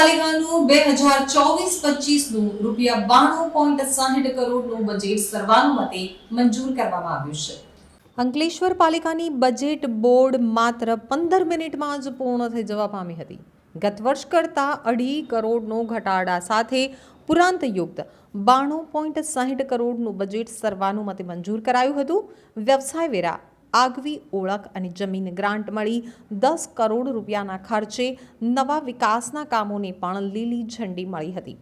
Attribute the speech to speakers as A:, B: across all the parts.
A: નગરપાલિકાનું બે હજાર ચોવીસ પચીસનું રૂપિયા બાણું પોઈન્ટ સાહીઠ કરોડનું બજેટ સર્વાનુમતે મંજૂર કરવામાં આવ્યું છે. અંકલેશ્વર પાલિકાની બજેટ બોર્ડ માત્ર પંદર મિનિટમાં જ પૂર્ણ થઈ જવા પામી હતી. ગત વર્ષ કરતાં અઢી કરોડનો ઘટાડા સાથે પુરાંતયુક્ત બાણું પોઈન્ટ સાહીઠ કરોડનું બજેટ સર્વાનુમતે મંજૂર કરાયું હતું. વ્યવસાય વેરા આગવી ઓળખ અને જમીન ગ્રાન્ટ મળી. દસ કરોડ રૂપિયાના ખર્ચે નવા વિકાસના કામોને પણ લીલી ઝંડી મળી હતી.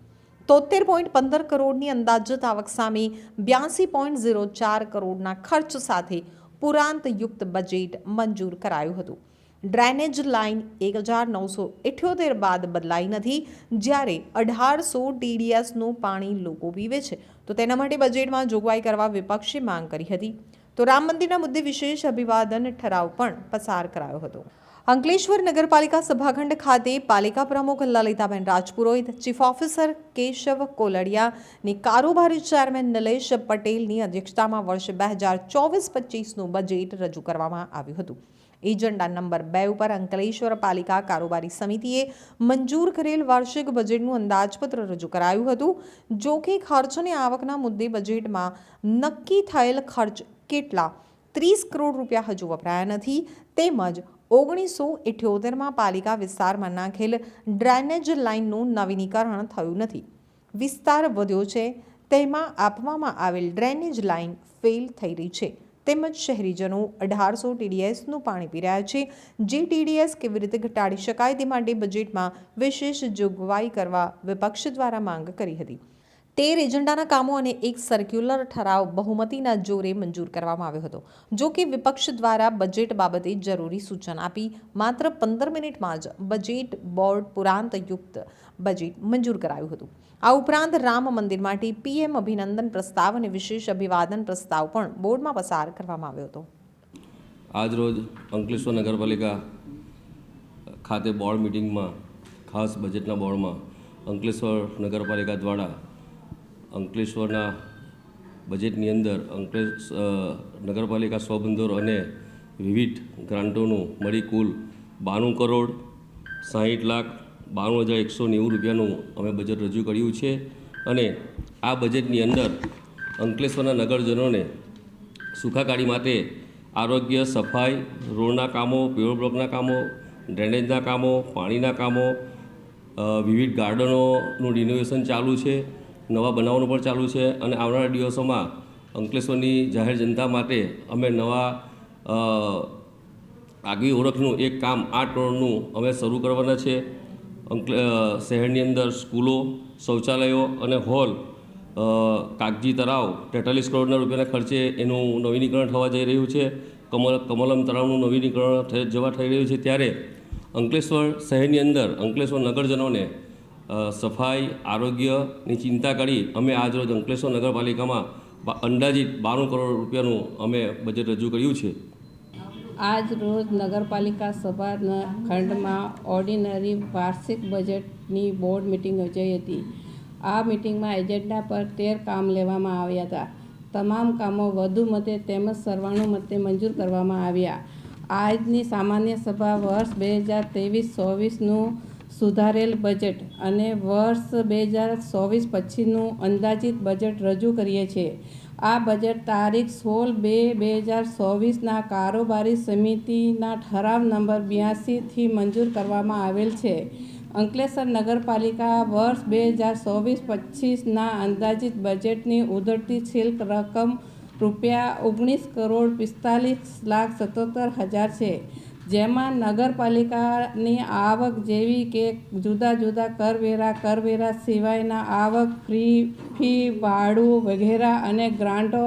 A: તોતેર પોઈન્ટ પંદર કરોડની અંદાજિત આવક સામે બ્યાસી પોઈન્ટ ઝીરો ચાર કરોડના ખર્ચ સાથે પુરાંતયુક્ત બજેટ મંજૂર કરાયું હતું. ડ્રેનેજ લાઇન એક હજાર નવસો ઇઠ્યોતેર બાદ બદલાઈ નથી. જ્યારે અઢારસો ટીડીએસનું પાણી લોકો પીવે છે, તો તેના માટે બજેટમાં જોગવાઈ કરવા વિપક્ષે માંગ કરી હતી. તો રામ મંદિરના મુદ્દે વિશેષ અભિવાદન ઠરાવ પણ પસાર કરાયો હતો. અંકલેશ્વર નગરપાલિકા સભાખંડ ખાતે પાલિકા પ્રમુખ લલિતાબેન રાજપુરોહિત, ચીફ ઓફિસર કેશવ કોલડિયાની કારોબારી ચેરમેન નિલેશ પટેલની અધ્યક્ષતામાં વર્ષ બે હજાર ચોવીસ પચીસનું બજેટ રજૂ કરવામાં આવ્યું હતું. એજન્ડા નંબર બે ઉપર અંકલેશ્વર પાલિકા કારોબારી સમિતિએ મંજૂર કરેલ વાર્ષિક બજેટનું અંદાજપત્ર રજૂ કરાયું હતું. જો કે ખર્ચ અને આવકના મુદ્દે બજેટમાં નક્કી થયેલ ખર્ચ કેટલા? ત્રીસ કરોડ રૂપિયા હજુ વપરાયા નથી. તેમજ ઓગણીસો ઇઠ્યોતેરમાં પાલિકા વિસ્તારમાં નાખેલ ડ્રેનેજ લાઇનનું નવીનીકરણ થયું નથી. વિસ્તાર વધ્યો છે. તેમાં આપવામાં આવેલ ડ્રેનેજ લાઇન ફેલ થઈ રહી છે. તેમજ શહેરીજનો અઢારસો ટીડીએસનું પાણી પી રહ્યા છે. જે ટીડીએસ કેવી રીતે ઘટાડી શકાય તે માટે બજેટમાં વિશેષ જોગવાઈ કરવા વિપક્ષ દ્વારા માંગ કરી હતી. તેર એજન્ડાના કામો અને એક સર્ક્યુલર ઠરાવ બહુમતીના જોરે મંજૂર કરવામાં આવ્યો હતો, જો કે વિપક્ષ દ્વારા બજેટ બાબતે જરૂરી સૂચન આપી માત્ર પંદર મિનિટમાં જ બજેટ બોર્ડ પુરાંતયુક્ત બજેટ મંજૂર કરાયું હતું. આ ઉપરાંત રામ મંદિર માટે પીએમ અભિનંદન પ્રસ્તાવ અને વિશેષ અભિવાદન પ્રસ્તાવ પણ બોર્ડમાં પસાર કરવામાં આવ્યો હતો.
B: આજરોજ અંકલેશ્વર નગરપાલિકા ખાતે બોર્ડ મિટિંગમાં ખાસ બજેટના બોર્ડમાં અંકલેશ્વર નગરપાલિકા દ્વારા અંકલેશ્વરના બજેટની અંદર અંકલેશ નગરપાલિકા સ્વબંદોર અને વિવિધ ગ્રાન્ટોનું મળી કુલ બાણું કરોડ સાહીઠ લાખ બાણું હજાર એકસો નેવું રૂપિયાનું અમે બજેટ રજૂ કર્યું છે અને આ બજેટની અંદર અંકલેશ્વરના નગરજનોને સુખાકારી માટે આરોગ્ય, સફાઈ, રોડના કામો પેવર બ્લોકના કામો ડ્રેનેજના કામો, પાણીના કામો વિવિધ ગાર્ડનોનું રિનોવેશન ચાલુ છે. નવા બનાવવાનું પણ ચાલુ છે અને આવનારા દિવસોમાં અંકલેશ્વરની જાહેર જનતા માટે અમે નવા આગવી ઓળખનું એક કામ આઠ કરોડનું અમે શરૂ કરવાના છે. અંકલે શહેરની અંદર સ્કૂલો, શૌચાલયો અને હોલ કાગજી તળાવ તેતાલીસ કરોડના રૂપિયાના ખર્ચે એનું નવીનીકરણ થવા જઈ રહ્યું છે. કમલ, કમલમ તળાવનું નવીનીકરણ જવા થઈ રહ્યું છે. ત્યારે અંકલેશ્વર શહેરની અંદર અંકલેશ્વર નગરજનોને સફાઈ આરોગ્યની ચિંતા કરી અમે આજરોજ અંકલેશ્વર નગરપાલિકામાં અંદાજિત બાણું કરોડ રૂપિયાનું અમે બજેટ રજૂ કર્યું છે.
C: આજ રોજ નગરપાલિકા સભાના ખંડમાં ઓર્ડિનરી વાર્ષિક બજેટની બોર્ડ મિટિંગ યોજાઈ હતી. આ મિટિંગમાં એજન્ડા પર તેર કામ લેવામાં આવ્યા હતા. તમામ કામો વધુ મતે તેમજ સર્વાનુમતે મંજૂર કરવામાં આવ્યા. આજની સામાન્ય સભા વર્ષ બે હજાર ત્રેવીસ ચોવીસનું સુધારેલ બજેટ અને વર્ષ બે હજાર ચોવીસ પછીનું અંદાજિત બજેટ રજૂ કરીએ છીએ. આ બજેટ તારીખ સોળ બે બે હજાર ચોવીસના કારોબારી સમિતિના ઠરાવ નંબર બ્યાસીથી મંજૂર કરવામાં આવેલ છે. અંકલેશ્વર નગરપાલિકા વર્ષ બે હજાર ચોવીસ પચીસના અંદાજિત બજેટની ઉધરતી શિલ્ક રકમ રૂપિયા ઓગણીસ કરોડ પિસ્તાલીસ લાખ સત્તોતેર હજાર છે. જેમાં નગરપાલિકાની આવક જેવી કે જુદા જુદા કરવેરા કરવેરા સિવાયના આવક ફ્રી ફી, ભાડું વગેરે અને ગ્રાન્ટો,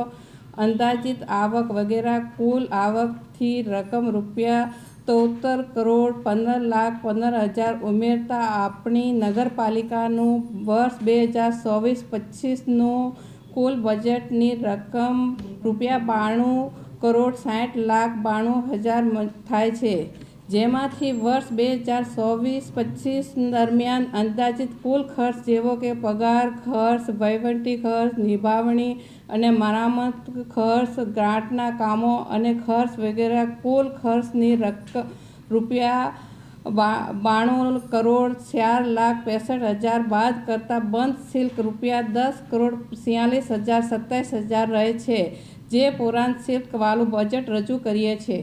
C: અંદાજિત આવક વગેરે, કુલ આવકથી રકમ રૂપિયા તોતર કરોડ પંદર લાખ પંદર હજાર ઉમેરતા આપણી નગરપાલિકાનું વર્ષ બે હજાર ચોવીસ પચીસનું કુલ બજેટની રકમ રૂપિયા બાણું કરોડ સાઠ લાખ બાણું હજાર થાય છે. જેમાંથી વર્ષ બે હજાર ચોવીસ પચીસ દરમિયાન અંદાજિત કુલ ખર્ચ જેવો કે પગાર ખર્ચ, વહીવટી ખર્ચ, નિભાવણી અને મરામત ખર્ચ, ગ્રાન્ટના કામો અને ખર્ચ વગેરે કુલ ખર્ચની રકમ રૂપિયા બાણું કરોડ ચાર લાખ પેંસઠ હજાર બાદ કરતાં બંધ સિલ્ક રૂપિયા દસ કરોડ છિયાલીસ હજાર સત્તાવીસ હજાર રહે છે. જે પૌરાંત શુલ્કવાળું બજેટ રજૂ કરીએ છીએ.